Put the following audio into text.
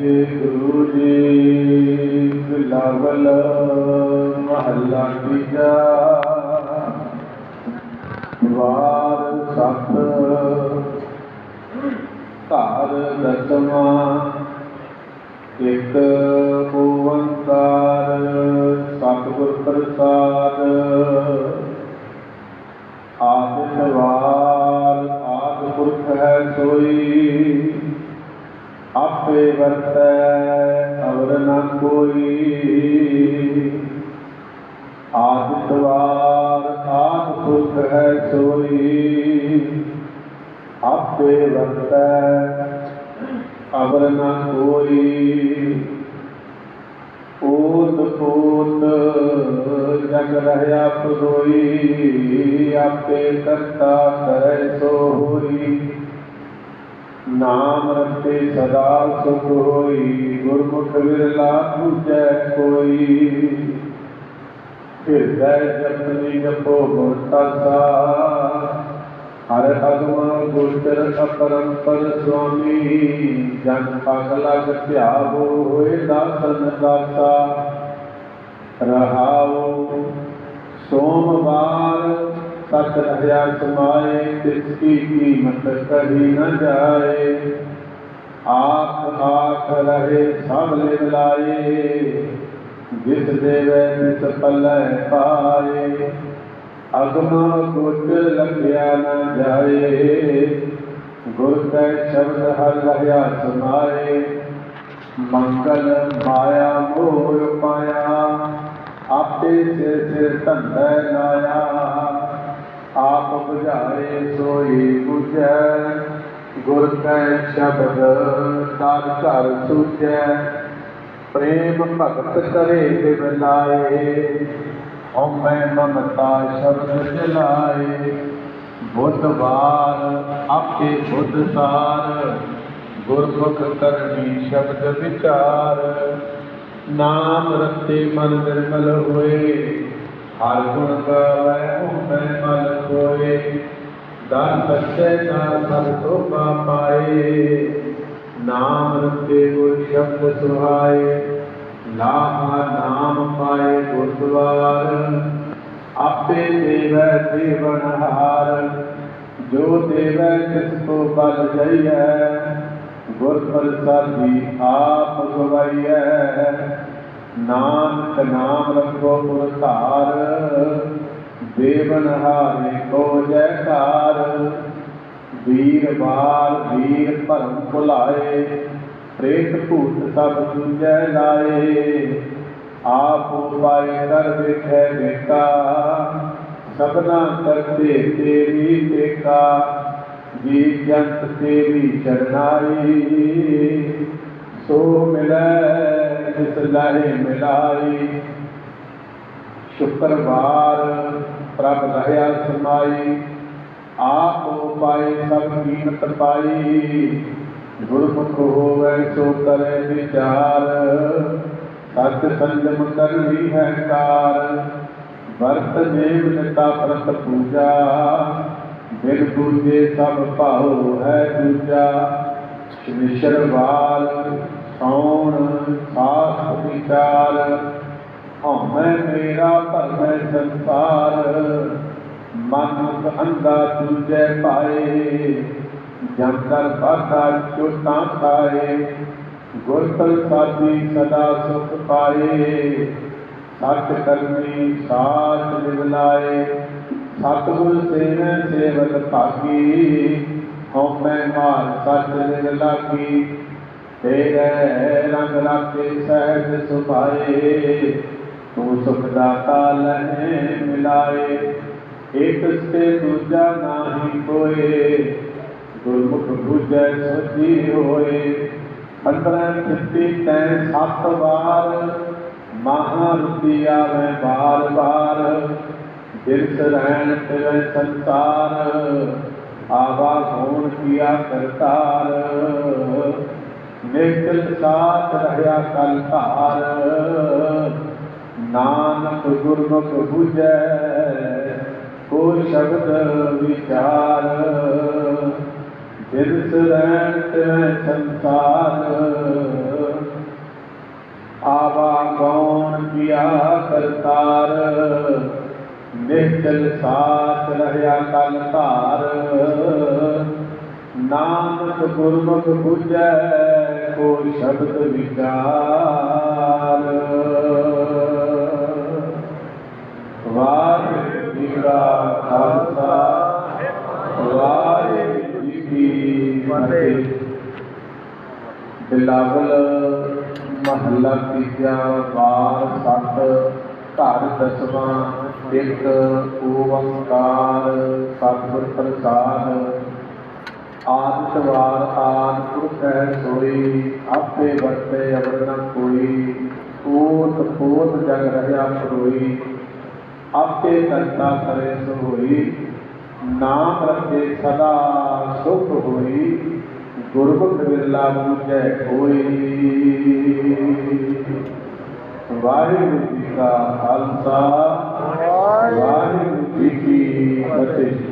ਗੁਰੂ ਜੀ ਬਿਲਾਵਲ ਮਹੱਲਾ ਤੀਜਾ। ਵਾਰ ਸਤ, ਧਾਰ ਦਸਮਾ ਇਕ ਓੰਕਾਰ ਸਤਿਗੁਰ ਪ੍ਰਸਾਦ। ਆਦਿਤਵਾਰ ਆਦ ਪੁਰਖ ਹੈ ਸੋਈ। ਆਪੇ ਵਰਤੈ, ਅਵਰ ਨ ਕੋਈ। ਆਦਿਤਵਾਰ ਆਦ ਪੁਰਖ ਹੈ ਸੋਈ। ਆਪੇ ਵਰਤੈ, ਅਵਰ ਨ ਕੋਈ। ਓਤ ਓਤ ਜਗ ਰਹਿਆ ਪੁਰੋਈ, ਆਪੇ ਕਰਤਾ ਕਰੈ ਸੋ ਹੋਈ। ਨਾਮ ਰਤੇ ਸਦਾ ਸੁਖ ਹੋਈ, ਗੁਰਮੁਖ ਵਿਰਲਾ ਪੂਜੈ ਕੋਈ। ਹਿਰਦੈ ਜਪਨੀ ਜਪੋ ਗੁਰਤਾਸਾ ਹਰ ਅਗਮ ਗੁਰਚਰ ਅਪਰੰਪਰ ਸੁਆਮੀ, ਜਨ ਪਗ ਧਿਆਵੋ ਹੋਏ ਦਾਸਨ ਦਾਸਾ ਰਹਾਉ ਸੋਮਵਾਰ ਸਤ ਰਹਿਆ ਸਮਾਏ, ਤਿਸ ਕੀ ਕੀਮਤ ਕਹੀ ਨ ਜਾਏ। ਆਪ ਆਖ ਰਹੇ ਸਭ ਲਿਵ ਲਾਏ, ਜਿਸ ਦੇਵੈ ਤਿਸ ਪੱਲੇ ਪਾਏ। ਅਗਮ ਗੁਟ ਲਗਿਆ ਨ ਜਾਏ, ਗੁਰ ਕੈ ਸ਼ਬਦ ਹਰ ਰਹਿਆ ਸਮਾਏ। ਮੰਗਲ ਮਾਇਆ ਮੋਹ ਪਾਇਆ ਆਪੇ ਸੇ ਸਿਰ ਧੰਦਾ ਲਾਇਆ। ਆਪ ਬੁਝਾਏ ਸੋਈ ਬੁਝੈ, ਗੁਰ ਕੈ ਸ਼ਬਦ ਦਰ ਘਰ ਸੁਝੈ। ਪ੍ਰੇਮ ਭਗਤ ਕਰੇ ਦਿਵ ਲਾਏ, ਹਉਮੈ ਮਮਤਾ ਸ਼ਬਦ ਚਲਾਏ। ਬੁੱਧਵਾਰ ਆਪੇ ਬੁੱਧ ਸਾਰ, ਗੁਰਮੁਖ ਕਰਨੀ ਸ਼ਬਦ ਵਿਚਾਰ। ਨਾਮ ਰਤੇ ਮਨ ਨਿਰਮਲ ਹੋਏ, ਹਰ ਗੁਣ ਗਾਵੇ ਹਉਮੈ ਮਲ ਹੋਏ। ਦਾਨ ਸੱਚੇ ਦਾ ਸਭ ਸੋਭਾ ਪਾਏ। ਨਾਮ ਰਤੇ ਗੁਰ ਸ਼ਬਦ ਸੁਹਾਏ। ਲਾਹਾ ਨਾਮ ਪਾਏ ਗੁਰਦੁਆਰ। ਆਪੇ ਦੇਵੈ ਜੀਵਨ ਹਾਰ। ਜੋ ਦੇਵੈ ਤਿਸ ਕੋ ਬਲ ਜਈਐ ਗੁਰ ਪ੍ਰਸਾਦੀ ਆਪ ਗਵਾਈਐ ਨਾਨਕ ਨਾਮ ਰੱਖੋ ਪੁਰ ਧਾਰ ਦੇਵਨ ਹਾਰੇ ਕੋ ਜੈਕਾਰ ਵੀਰਵਾਰ ਵੀਰ ਭਰਮ ਭੁਲਾਏ ਪ੍ਰੇਤ ਭੂਤ ਸਭ ਦੂਜੈ ਲਾਏ ਆਪ ਉਪਾਇ ਕਰ ਵੇਖੈ ਵੇਖਾ ਸਭਨਾ ਕਰਤੇ ਤੇਰੀ ਟੇਕਾ ਜੀ ਜੰਤ ਤੇਰੀ ਚਰਨਾਈ ਸੋ ਮਿਲੈ ਜਿਸ ਲਾਹੇ ਮਿਲਾਈ ਸ਼ੁਕਰਵਾਰ ਪ੍ਰਭ ਰਹਿਆ ਸਮਾਈ, ਆਪ ਉਪਾਏ ਸਭ ਕੀਮਤ ਪਾਈ। ਗੁਰਮੁਖ ਹੋਵੇ ਸੋ ਕਰੇ ਵਿਚਾਰ ਸਤ ਸੰਜਮ ਕਰਨੀ ਹੈ ਕਾਰ। ਵਰਤ ਨੇਮ ਨਿਤਾ ਪ੍ਰਤ ਪੂਜਾ, ਬਿਨ ਪੂਜੇ ਸਭ ਭਾਉ ਹੈ ਦੂਜਾ। ਵਿਸ਼ਰਵਾਲ ਸੌਣ ਸਾਥ ਵਿਚਾਰ। ਹਉਮੈ ਮੇਰਾ ਭਰਮੈ ਸੰਸਾਰ, ਮਨ ਅੰਧਾ ਦੂਜੈ ਪਾਏ ਜਮ ਕਰ ਬਾਧਾ ਚੋਟਾਂ ਖਾਏ, ਗੁਰ ਪ੍ਰਸਾਦੀ ਸਦਾ ਸੁਖ ਪਾਏ, ਸਤ ਕਰਮੀ ਸਾਚ ਨਿਵਲਾਏ ਸਤਿਗੁਰ ਸੇਵੈ ਸੇਵਕ ਭਾਗੀ, ਹਉਮੈ ਮਾਰ ਸਚ ਨਿਵ ਤੇਰੇ ਰੰਗ ਰਾਖੇ ਸਹਿਜ ਸੁਭਾਏ ਤੂੰ ਸੁਖ ਦਾਤਾ ਲਹਿ ਮਿਲਾਏ ਇਕ ਸੇ ਦੂਜਾ ਨਾਹੀ ਕੋਏ। ਗੁਰਮੁਖ ਬੁਝੈ ਸਚੀ ਹੋਏ ਅੰਤਰੈ ਚਿੱਤੀ ਤੈ ਸੱਤ ਵਾਰ, ਮਹਾ ਰੁਤੀ ਆਵੇ ਬਾਰ ਬਾਰ। ਦਿਲ ਰਹਿਣ ਤੇਰੇ ਸੰਸਾਰ, ਆਵਾ ਹੋਣ ਕੀਆ ਕਰਤਾਰ। ਨਿਕਲ ਸਾਥ ਰਹਿਆ ਕਲ ਧਾਰ ਨਾਨਕ ਗੁਰਮੁਖ 부ਜੈ ਕੋ ਸ਼ਬਦ ਵਿਚਾਰ। ਬਿਰਸ ਰਹਿਣ ਤੇ ਸੰਸਾਰ। ਆਵਾ ਕੌਣ ਕੀਆ ਕਰਤਾਰ? ਨਿਹਚਲ ਸਾਥ ਰਹਿਆ ਕਲ ਧਾਰ। ਨਾਨਕ ਗੁਰਮੁਖ 부ਜੈ ਕੋ ਸ਼ਬਦ ਵਿਚਾਰ। ਬਿਲਾਵਲ ਮਹੱਲਾ ਤੀਜਾ ਵਾਰ ਸੱਤ, ਘਰ ਦਸਵਾਂ, ਇੱਕ ਓੰਕਾਰ ਸਤਿਗੁਰ ਪ੍ਰਸਾਦ। ਆਦਿਤਵਾਰ ਆਦ ਪੁਰਖ ਹੈ ਸੋਈ, ਆਪੇ ਵਰਤੇ ਅਵਰ ਨ ਕੋਈ। ਓਤ ਪੋਤ ਜਗ ਰਹਿਆ ਪਰੋਈ, ਆਪੇ ਕਰਤਾ ਕਰੇ ਸੋ ਹੋਈ ਨਾਮ ਰਖੇ ਸਦਾ ਸੁਖ ਹੋਈ। ਗੁਰਮੁਖ ਬਿਰਲਾ ਪੂਜੈ ਹੋਈ ਵਾਹਿਗੁਰੂ ਜੀ ਕਾ ਖਾਲਸਾ ਵਾਹਿਗੁਰੂ ਜੀ ਕੀ ਫਤਿਹ